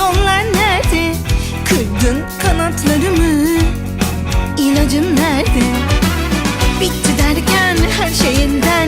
milyonlar nerede? Kırdın kanatlarımı İlacın nerede? Bitti derken her şeyin